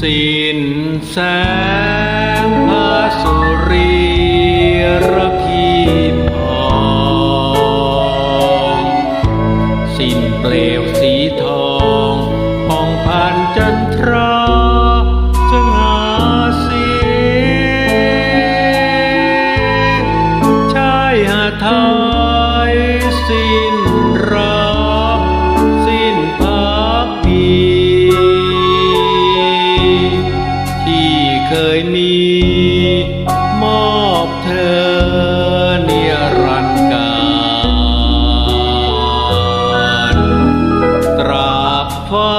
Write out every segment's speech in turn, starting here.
สิญแสงพระสุรีระพีพอง สินเปลวสีทอง เคยมีมอบเธอเนียรันดร์การตราบฟ้า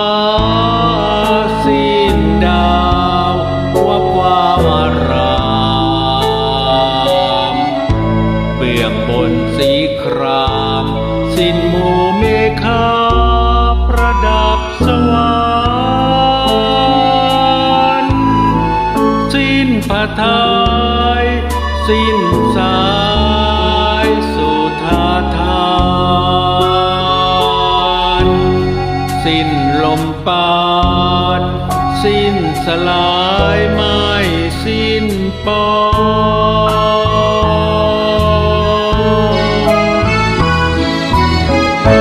สิ้นดาววับวาวารามเบื้องบนสีครามสิ้นมู สิ้นผ้าไทยสิ้นสายสุธาทานสิ้นลมปานสิ้นสลายไม่สิ้นปอ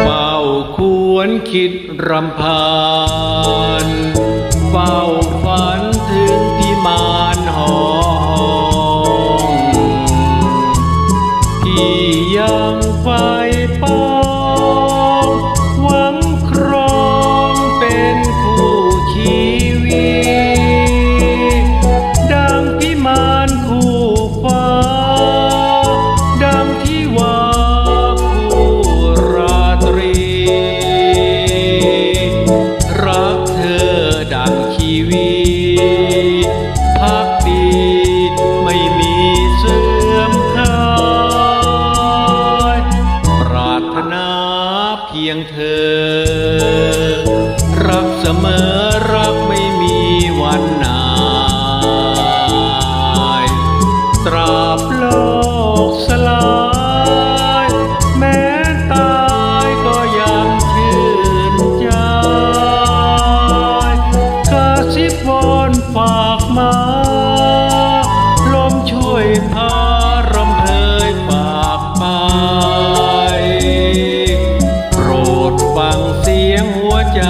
เฝ้าควรคิดรำพา ยามไฟป่า พียงเธอ รักเสมอรักไม่มีวันนายตราบโลกสลาย แม้ตายก็ยังชื่นใจกาะซิบวอนฝากมา ลมช่วยพา ฟังเสียงหัวใจ